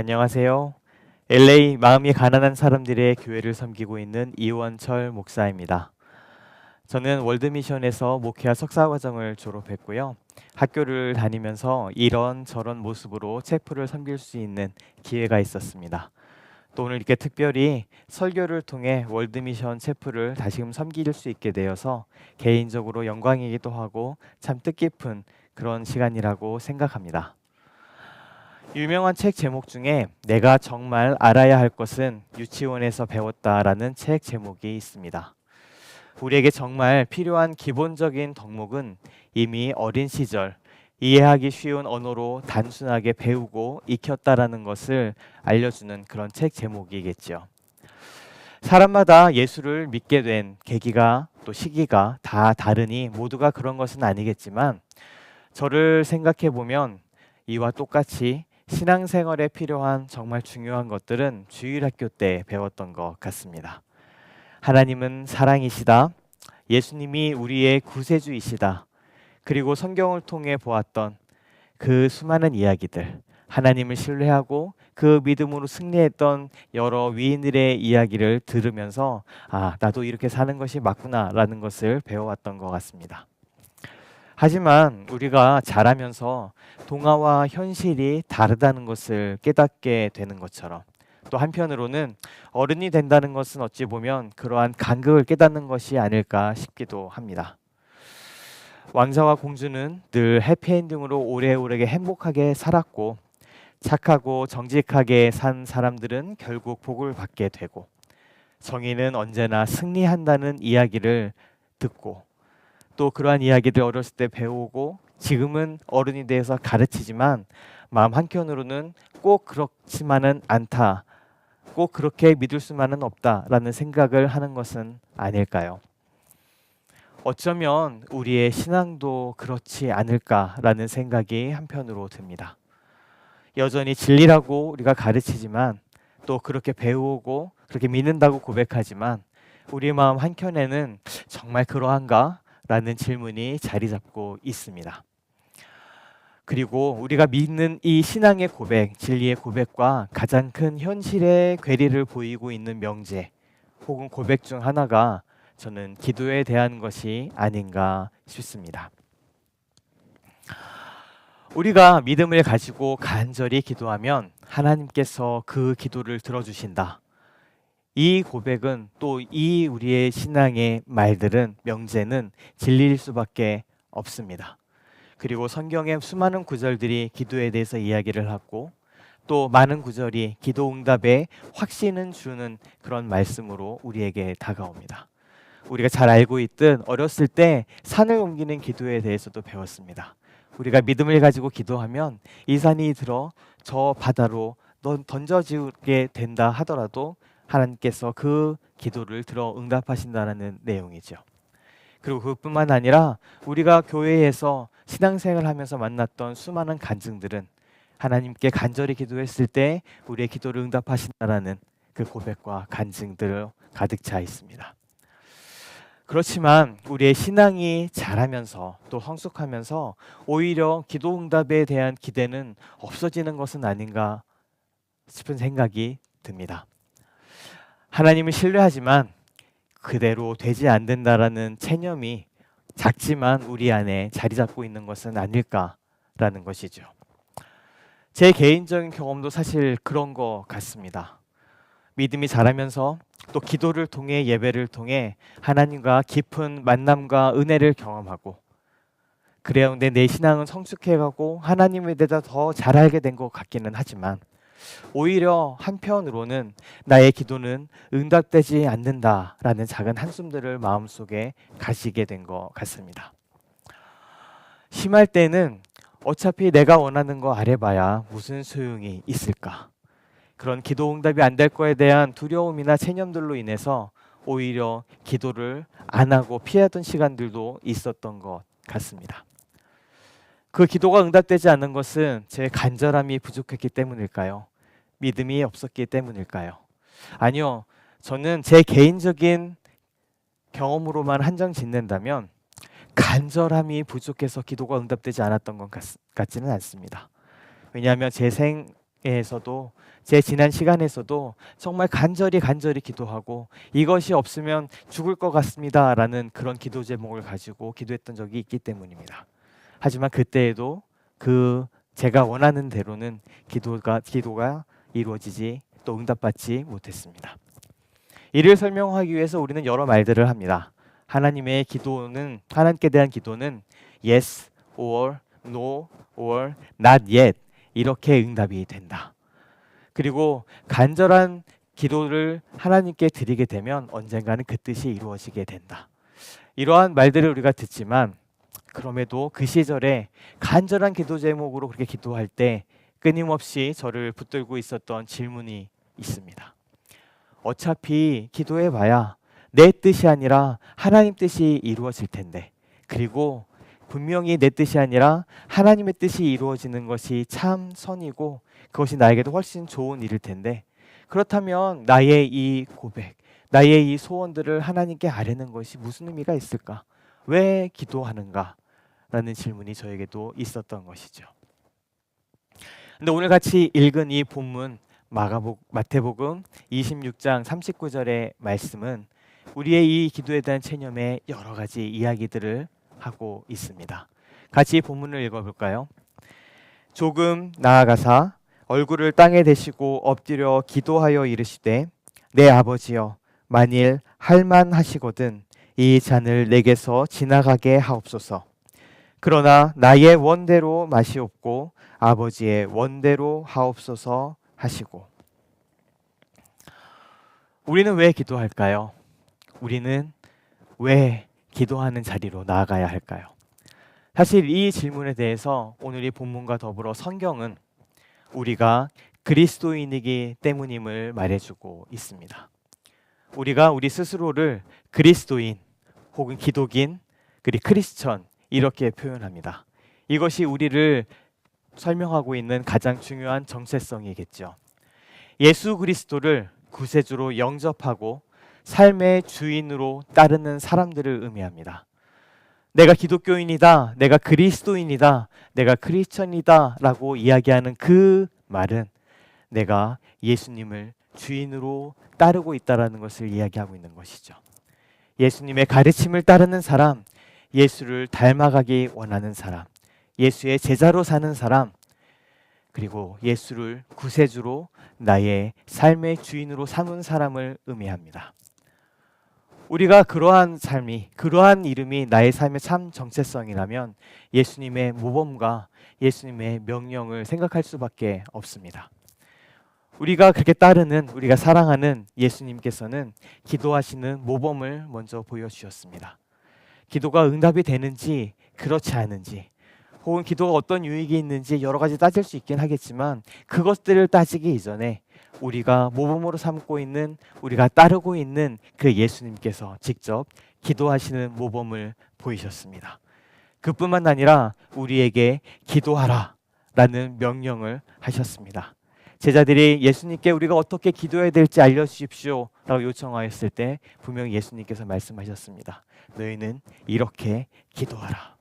안녕하세요. LA 마음이 가난한 사람들의 교회를 섬기고 있는 이원철 목사입니다. 저는 월드미션에서 목회와 석사 과정을 졸업했고요. 학교를 다니면서 이런 저런 모습으로 체프를 섬길 수 있는 기회가 있었습니다. 또 오늘 이렇게 특별히 설교를 통해 월드미션 체프를 다시금 섬길 수 있게 되어서 개인적으로 영광이기도 하고 참 뜻깊은 그런 시간이라고 생각합니다. 유명한 책 제목 중에 내가 정말 알아야 할 것은 유치원에서 배웠다라는 책 제목이 있습니다. 우리에게 정말 필요한 기본적인 덕목은 이미 어린 시절 이해하기 쉬운 언어로 단순하게 배우고 익혔다라는 것을 알려주는 그런 책 제목이겠죠. 사람마다 예수를 믿게 된 계기가 또 시기가 다 다르니 모두가 그런 것은 아니겠지만 저를 생각해 보면 이와 똑같이 신앙생활에 필요한 정말 중요한 것들은 주일학교 때 배웠던 것 같습니다. 하나님은 사랑이시다. 예수님이 우리의 구세주이시다. 그리고 성경을 통해 보았던 그 수많은 이야기들, 하나님을 신뢰하고 그 믿음으로 승리했던 여러 위인들의 이야기를 들으면서 아, 나도 이렇게 사는 것이 맞구나라는 것을 배워왔던 것 같습니다. 하지만 우리가 자라면서 동화와 현실이 다르다는 것을 깨닫게 되는 것처럼 또 한편으로는 어른이 된다는 것은 어찌 보면 그러한 간극을 깨닫는 것이 아닐까 싶기도 합니다. 왕자와 공주는 늘 해피엔딩으로 오래오래 행복하게 살았고 착하고 정직하게 산 사람들은 결국 복을 받게 되고 정의는 언제나 승리한다는 이야기를 듣고 또 그러한 이야기들 어렸을 때 배우고 지금은 어른이 돼서 가르치지만 마음 한켠으로는 꼭 그렇지만은 않다. 꼭 그렇게 믿을 수만은 없다라는 생각을 하는 것은 아닐까요? 어쩌면 우리의 신앙도 그렇지 않을까라는 생각이 한편으로 듭니다. 여전히 진리라고 우리가 가르치지만 또 그렇게 배우고 그렇게 믿는다고 고백하지만 우리 마음 한켠에는 정말 그러한가? 라는 질문이 자리 잡고 있습니다. 그리고 우리가 믿는 이 신앙의 고백, 진리의 고백과 가장 큰 현실의 괴리를 보이고 있는 명제 혹은 고백 중 하나가 저는 기도에 대한 것이 아닌가 싶습니다. 우리가 믿음을 가지고 간절히 기도하면 하나님께서 그 기도를 들어주신다. 이 고백은 또 이 우리의 신앙의 말들은 명제는 진리일 수밖에 없습니다. 그리고 성경의 수많은 구절들이 기도에 대해서 이야기를 하고 또 많은 구절이 기도 응답에 확신은 주는 그런 말씀으로 우리에게 다가옵니다. 우리가 잘 알고 있듯 어렸을 때 산을 옮기는 기도에 대해서도 배웠습니다. 우리가 믿음을 가지고 기도하면 이 산이 들어 저 바다로 던져지게 된다 하더라도 하나님께서 그 기도를 들어 응답하신다는 내용이죠. 그리고 그뿐만 아니라 우리가 교회에서 신앙생활 하면서 만났던 수많은 간증들은 하나님께 간절히 기도했을 때 우리의 기도를 응답하신다는 그 고백과 간증들을 가득 차 있습니다. 그렇지만 우리의 신앙이 자라면서 또 성숙하면서 오히려 기도 응답에 대한 기대는 없어지는 것은 아닌가 싶은 생각이 듭니다. 하나님을 신뢰하지만 그대로 되지 않는다라는 체념이 작지만 우리 안에 자리 잡고 있는 것은 아닐까라는 것이죠. 제 개인적인 경험도 사실 그런 것 같습니다. 믿음이 자라면서 또 기도를 통해 예배를 통해 하나님과 깊은 만남과 은혜를 경험하고 그래야데 내 신앙은 성숙해가고 하나님에 대해서 더 잘 알게 된 것 같기는 하지만 오히려 한편으로는 나의 기도는 응답되지 않는다라는 작은 한숨들을 마음속에 가지게 된 것 같습니다. 심할 때는 어차피 내가 원하는 거 아래봐야 무슨 소용이 있을까? 그런 기도 응답이 안 될 거에 대한 두려움이나 체념들로 인해서 오히려 기도를 안 하고 피하던 시간들도 있었던 것 같습니다. 그 기도가 응답되지 않는 것은 제 간절함이 부족했기 때문일까요? 믿음이 없었기 때문일까요? 아니요. 저는 제 개인적인 경험으로만 한정 짓는다면 간절함이 부족해서 기도가 응답되지 않았던 것 같, 지는 않습니다. 왜냐하면 제 생, 에서도 제 지난 시간에서도 정말 간절히 간절히 기도하고 이것이 없으면 죽을 것 같습니다라는 그런 기도 제목을 가지고 기도했던 적이 있기 때문입니다. 하지만 그때에도 그 제가 원하는 대로는 기도가 기도가 이루어지지 또 응답받지 못했습니다. 이를 설명하기 위해서 우리는 여러 말들을 합니다. 하나님의 기도는 하나님께 대한 기도는 yes or no or not yet 이렇게 응답이 된다. 그리고 간절한 기도를 하나님께 드리게 되면 언젠가는 그 뜻이 이루어지게 된다. 이러한 말들을 우리가 듣지만 그럼에도 그 시절에 간절한 기도 제목으로 그렇게 기도할 때 끊임없이 저를 붙들고 있었던 질문이 있습니다. 어차피 기도해 봐야 내 뜻이 아니라 하나님 뜻이 이루어질 텐데 그리고 분명히 내 뜻이 아니라 하나님의 뜻이 이루어지는 것이 참 선이고 그것이 나에게도 훨씬 좋은 일일 텐데 그렇다면 나의 이 고백, 나의 이 소원들을 하나님께 아뢰는 것이 무슨 의미가 있을까? 왜 기도하는가? 라는 질문이 저에게도 있었던 것이죠. 근데 오늘 같이 읽은 이 본문 마가복 마태복음 26장 39절의 말씀은 우리의 이 기도에 대한 체념의 여러 가지 이야기들을 하고 있습니다. 같이 이 본문을 읽어볼까요? 조금 나아가사 얼굴을 땅에 대시고 엎드려 기도하여 이르시되 내 아버지여 만일 할만하시거든 이 잔을 내게서 지나가게 하옵소서. 그러나 나의 원대로 마시옵고 아버지의 원대로 하옵소서 하시고 우리는 왜 기도할까요? 우리는 왜 기도하는 자리로 나아가야 할까요? 사실 이 질문에 대해서 오늘 이 본문과 더불어 성경은 우리가 그리스도인이기 때문임을 말해주고 있습니다. 우리가 우리 스스로를 그리스도인 혹은 기독인 그리고 크리스천 이렇게 표현합니다. 이것이 우리를 설명하고 있는 가장 중요한 정체성이겠죠. 예수 그리스도를 구세주로 영접하고 삶의 주인으로 따르는 사람들을 의미합니다. 내가 기독교인이다, 내가 그리스도인이다, 내가 크리스천이다 라고 이야기하는 그 말은 내가 예수님을 주인으로 따르고 있다라는 것을 이야기하고 있는 것이죠. 예수님의 가르침을 따르는 사람, 예수를 닮아가기 원하는 사람, 예수의 제자로 사는 사람, 그리고 예수를 구세주로 나의 삶의 주인으로 삼은 사람을 의미합니다. 우리가 그러한 삶이, 그러한 이름이 나의 삶의 참 정체성이라면 예수님의 모범과 예수님의 명령을 생각할 수밖에 없습니다. 우리가 그렇게 따르는, 우리가 사랑하는 예수님께서는 기도하시는 모범을 먼저 보여주셨습니다. 기도가 응답이 되는지, 그렇지 않은지, 혹은 기도가 어떤 유익이 있는지 여러 가지 따질 수 있긴 하겠지만 그것들을 따지기 이전에 우리가 모범으로 삼고 있는 우리가 따르고 있는 그 예수님께서 직접 기도하시는 모범을 보이셨습니다. 그뿐만 아니라 우리에게 기도하라 라는 명령을 하셨습니다. 제자들이 예수님께 우리가 어떻게 기도해야 될지 알려주십시오 라고 요청하였을 때 분명히 예수님께서 말씀하셨습니다. 너희는 이렇게 기도하라.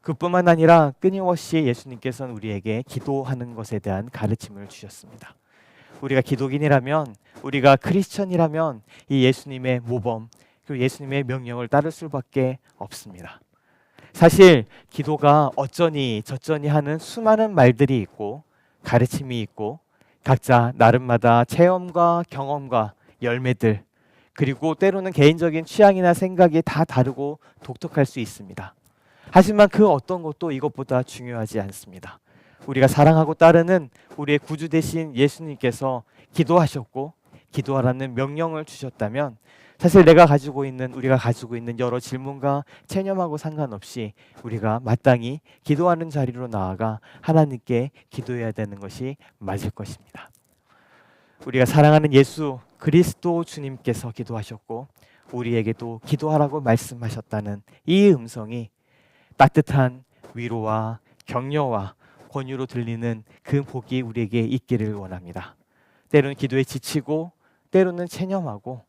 그뿐만 아니라 끊임없이 예수님께서는 우리에게 기도하는 것에 대한 가르침을 주셨습니다. 우리가 기독인이라면 우리가 크리스천이라면 이 예수님의 모범 그리고 예수님의 명령을 따를 수밖에 없습니다. 사실 기도가 어쩌니 저쩌니 하는 수많은 말들이 있고 가르침이 있고 각자 나름마다 체험과 경험과 열매들 그리고 때로는 개인적인 취향이나 생각이 다 다르고 독특할 수 있습니다. 하지만 그 어떤 것도 이것보다 중요하지 않습니다. 우리가 사랑하고 따르는 우리의 구주 대신 예수님께서 기도하셨고 기도하라는 명령을 주셨다면 사실 내가 가지고 있는 우리가 가지고 있는 여러 질문과 체념하고 상관없이 우리가 마땅히 기도하는 자리로 나아가 하나님께 기도해야 되는 것이 맞을 것입니다. 우리가 사랑하는 예수 그리스도 주님께서 기도하셨고 우리에게도 기도하라고 말씀하셨다는 이 음성이 따뜻한 위로와 격려와 권유로 들리는 그 복이 우리에게 있기를 원합니다. 때로는 기도에 지치고 때로는 체념하고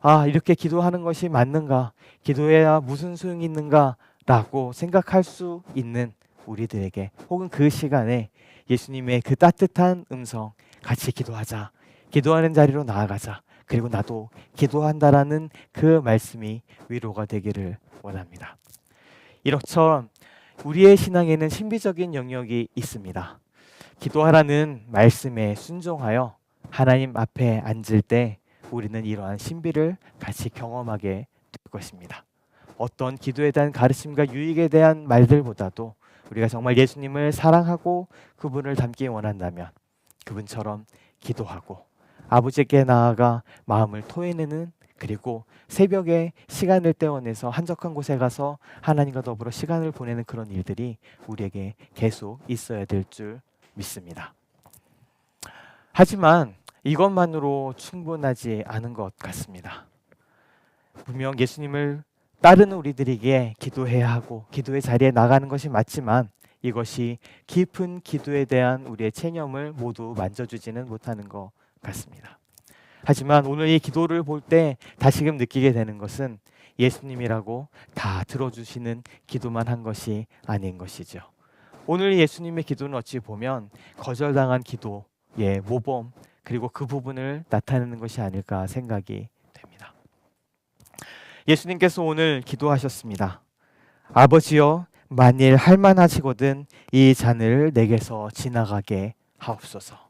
아 이렇게 기도하는 것이 맞는가 기도해야 무슨 소용이 있는가라고 생각할 수 있는 우리들에게 혹은 그 시간에 예수님의 그 따뜻한 음성 같이 기도하자. 기도하는 자리로 나아가자. 그리고 나도 기도한다라는 그 말씀이 위로가 되기를 원합니다. 이렇처럼 우리의 신앙에는 신비적인 영역이 있습니다. 기도하라는 말씀에 순종하여 하나님 앞에 앉을 때 우리는 이러한 신비를 같이 경험하게 될 것입니다. 어떤 기도에 대한 가르침과 유익에 대한 말들보다도 우리가 정말 예수님을 사랑하고 그분을 닮기 원한다면 그분처럼 기도하고 아버지께 나아가 마음을 토해내는 그리고 새벽에 시간을 떼어내서 한적한 곳에 가서 하나님과 더불어 시간을 보내는 그런 일들이 우리에게 계속 있어야 될 줄 믿습니다. 하지만 이것만으로 충분하지 않은 것 같습니다. 분명 예수님을 따르는 우리들에게 기도해야 하고 기도의 자리에 나가는 것이 맞지만 이것이 깊은 기도에 대한 우리의 체념을 모두 만져주지는 못하는 것 같습니다. 하지만 오늘 이 기도를 볼 때 다시금 느끼게 되는 것은 예수님이라고 다 들어주시는 기도만 한 것이 아닌 것이죠. 오늘 예수님의 기도는 어찌 보면 거절당한 기도의 모범 그리고 그 부분을 나타내는 것이 아닐까 생각이 됩니다. 예수님께서 오늘 기도하셨습니다. 아버지여 만일 할만하시거든 이 잔을 내게서 지나가게 하옵소서.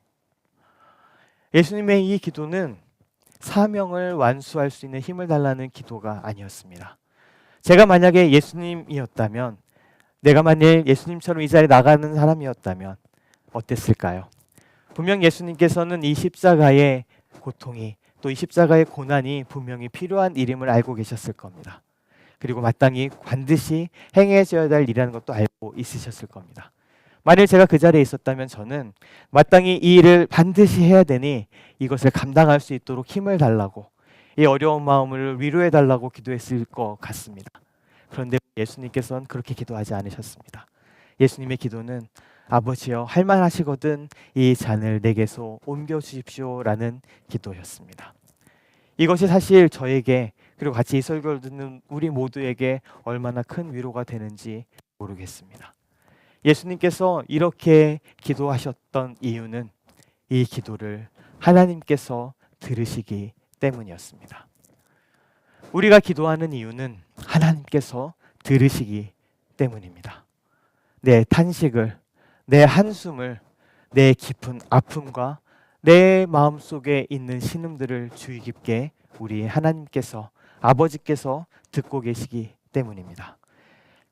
예수님의 이 기도는 사명을 완수할 수 있는 힘을 달라는 기도가 아니었습니다. 제가 만약에 예수님이었다면 내가 만일 예수님처럼 이 자리에 나가는 사람이었다면 어땠을까요? 분명 예수님께서는 이 십자가의 고통이 또 이 십자가의 고난이 분명히 필요한 일임을 알고 계셨을 겁니다. 그리고 마땅히 반드시 행해져야 될 일이라는 것도 알고 있으셨을 겁니다. 만일 제가 그 자리에 있었다면 저는 마땅히 이 일을 반드시 해야 되니 이것을 감당할 수 있도록 힘을 달라고 이 어려운 마음을 위로해 달라고 기도했을 것 같습니다. 그런데 예수님께서는 그렇게 기도하지 않으셨습니다. 예수님의 기도는 아버지여 할만하시거든 이 잔을 내게서 옮겨 주십시오라는 기도였습니다. 이것이 사실 저에게 그리고 같이 이 설교를 듣는 우리 모두에게 얼마나 큰 위로가 되는지 모르겠습니다. 예수님께서 이렇게 기도하셨던 이유는 이 기도를 하나님께서 들으시기 때문이었습니다. 우리가 기도하는 이유는 하나님께서 들으시기 때문입니다. 내 탄식을, 내 한숨을, 내 깊은 아픔과 내 마음 속에 있는 신음들을 주의 깊게 우리 하나님께서 아버지께서 듣고 계시기 때문입니다.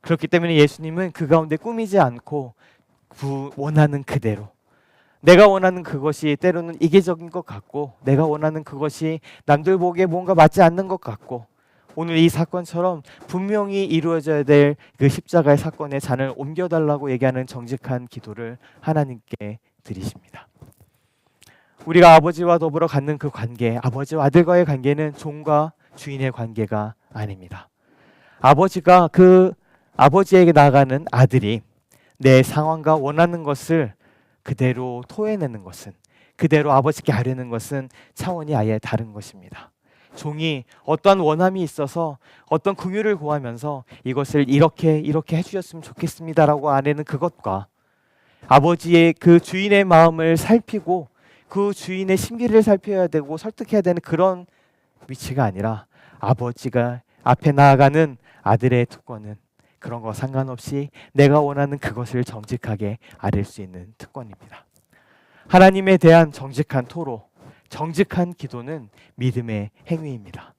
그렇기 때문에 예수님은 그 가운데 꾸미지 않고 그 원하는 그대로 내가 원하는 그것이 때로는 이계적인 것 같고 내가 원하는 그것이 남들 보기에 뭔가 맞지 않는 것 같고 오늘 이 사건처럼 분명히 이루어져야 될 그 십자가의 사건의 잔을 옮겨달라고 얘기하는 정직한 기도를 하나님께 드리십니다. 우리가 아버지와 더불어 갖는 그 관계, 아버지와 아들과의 관계는 종과 주인의 관계가 아닙니다. 아버지가 그 아버지에게 나가는 아들이 내 상황과 원하는 것을 그대로 토해내는 것은 그대로 아버지께 하려는 것은 차원이 아예 다른 것입니다. 종이 어떠한 원함이 있어서 어떤 긍휼을 구하면서 이것을 이렇게 이렇게 해주셨으면 좋겠습니다라고 아내는 그것과 아버지의 그 주인의 마음을 살피고 그 주인의 심기를 살펴야 되고 설득해야 되는 그런 위치가 아니라 아버지가 앞에 나아가는 아들의 특권은 그런 거 상관없이 내가 원하는 그것을 정직하게 아릴 수 있는 특권입니다. 하나님에 대한 정직한 토로, 정직한 기도는 믿음의 행위입니다.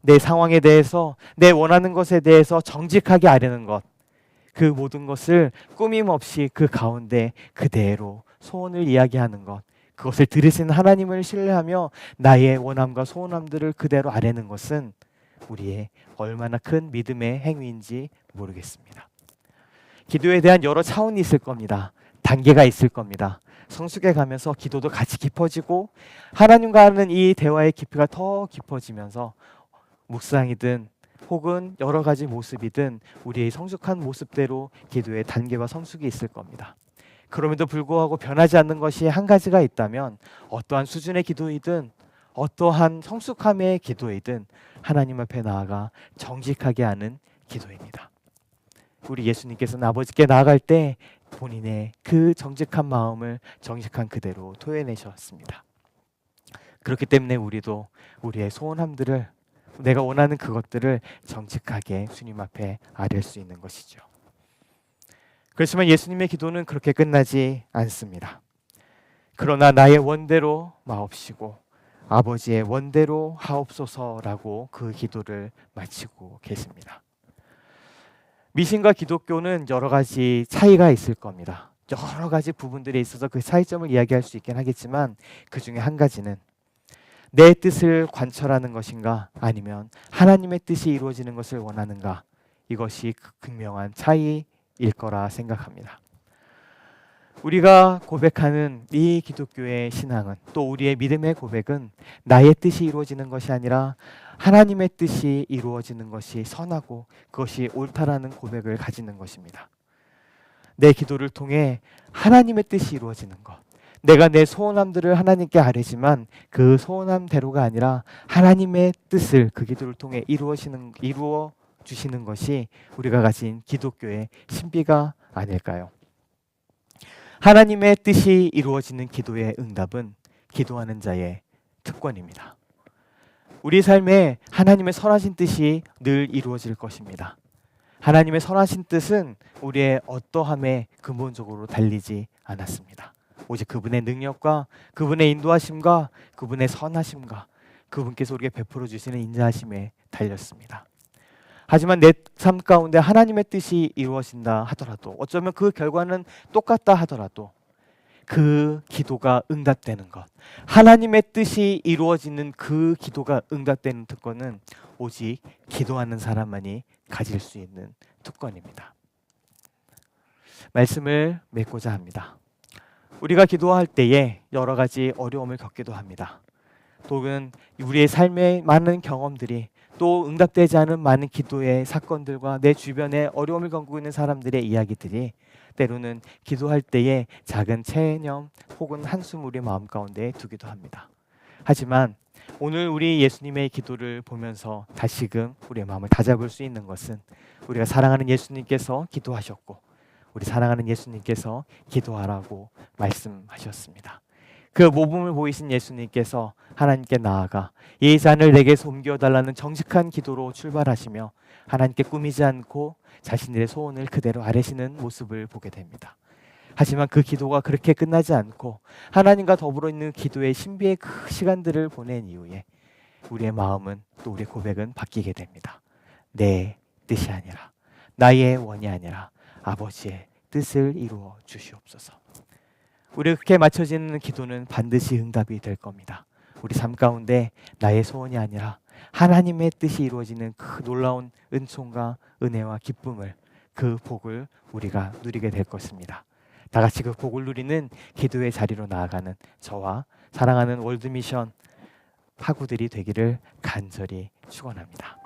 내 상황에 대해서, 내 원하는 것에 대해서 정직하게 아뢰는 것, 그 모든 것을 꾸밈 없이 그 가운데 그대로 소원을 이야기하는 것, 그것을 들으시는 하나님을 신뢰하며 나의 원함과 소원함들을 그대로 아뢰는 것은 우리의 얼마나 큰 믿음의 행위인지 모르겠습니다. 기도에 대한 여러 차원이 있을 겁니다. 단계가 있을 겁니다. 성숙해 가면서 기도도 같이 깊어지고 하나님과 하는 이 대화의 깊이가 더 깊어지면서 묵상이든 혹은 여러 가지 모습이든 우리의 성숙한 모습대로 기도의 단계와 성숙이 있을 겁니다. 그럼에도 불구하고 변하지 않는 것이 한 가지가 있다면 어떠한 수준의 기도이든 어떠한 성숙함의 기도이든 하나님 앞에 나아가 정직하게 하는 기도입니다. 우리 예수님께서는 아버지께 나아갈 때 본인의 그 정직한 마음을 정직한 그대로 토해내셨습니다. 그렇기 때문에 우리도 우리의 소원함들을 내가 원하는 그것들을 정직하게 주님 앞에 아뢰 수 있는 것이죠. 그렇지만 예수님의 기도는 그렇게 끝나지 않습니다. 그러나 나의 원대로 마옵시고 아버지의 원대로 하옵소서라고 그 기도를 마치고 계십니다. 미신과 기독교는 여러 가지 차이가 있을 겁니다. 여러 가지 부분들에 있어서 그 차이점을 이야기할 수 있긴 하겠지만 그 중에 한 가지는 내 뜻을 관철하는 것인가 아니면 하나님의 뜻이 이루어지는 것을 원하는가 이것이 그 극명한 차이일 거라 생각합니다. 우리가 고백하는 이 기독교의 신앙은 또 우리의 믿음의 고백은 나의 뜻이 이루어지는 것이 아니라 하나님의 뜻이 이루어지는 것이 선하고 그것이 옳다라는 고백을 가지는 것입니다. 내 기도를 통해 하나님의 뜻이 이루어지는 것. 내가 내 소원함들을 하나님께 아뢰지만 그 소원함대로가 아니라 하나님의 뜻을 그 기도를 통해 이루어지는 이루어 주시는 것이 우리가 가진 기독교의 신비가 아닐까요? 하나님의 뜻이 이루어지는 기도의 응답은 기도하는 자의 특권입니다. 우리 삶에 하나님의 선하신 뜻이 늘 이루어질 것입니다. 하나님의 선하신 뜻은 우리의 어떠함에 근본적으로 달리지 않았습니다. 오직 그분의 능력과 그분의 인도하심과 그분의 선하심과 그분께서 우리에게 베풀어 주시는 인자하심에 달렸습니다. 하지만 내 삶 가운데 하나님의 뜻이 이루어진다 하더라도 어쩌면 그 결과는 똑같다 하더라도 그 기도가 응답되는 것 하나님의 뜻이 이루어지는 그 기도가 응답되는 특권은 오직 기도하는 사람만이 가질 수 있는 특권입니다. 말씀을 맺고자 합니다. 우리가 기도할 때에 여러 가지 어려움을 겪기도 합니다. 또는 우리의 삶의 많은 경험들이 또 응답되지 않은 많은 기도의 사건들과 내 주변에 어려움을 겪고 있는 사람들의 이야기들이 때로는 기도할 때에 작은 체념 혹은 한숨 우리 마음 가운데 두기도 합니다. 하지만 오늘 우리 예수님의 기도를 보면서 다시금 우리의 마음을 다잡을 수 있는 것은 우리가 사랑하는 예수님께서 기도하셨고 우리 사랑하는 예수님께서 기도하라고 말씀하셨습니다. 그 모범을 보이신 예수님께서 하나님께 나아가 이 잔을 내게서 옮겨달라는 정직한 기도로 출발하시며 하나님께 꾸미지 않고 자신들의 소원을 그대로 아뢰시는 모습을 보게 됩니다. 하지만 그 기도가 그렇게 끝나지 않고 하나님과 더불어 있는 기도의 신비의 그 시간들을 보낸 이후에 우리의 마음은 또 우리의 고백은 바뀌게 됩니다. 내 뜻이 아니라 나의 원이 아니라 아버지의 뜻을 이루어 주시옵소서. 우리 그렇게 맞춰지는 기도는 반드시 응답이 될 겁니다. 우리 삶 가운데 나의 소원이 아니라 하나님의 뜻이 이루어지는 그 놀라운 은총과 은혜와 기쁨을 그 복을 우리가 누리게 될 것입니다. 다 같이 그 복을 누리는 기도의 자리로 나아가는 저와 사랑하는 월드미션 파구들이 되기를 간절히 축원합니다.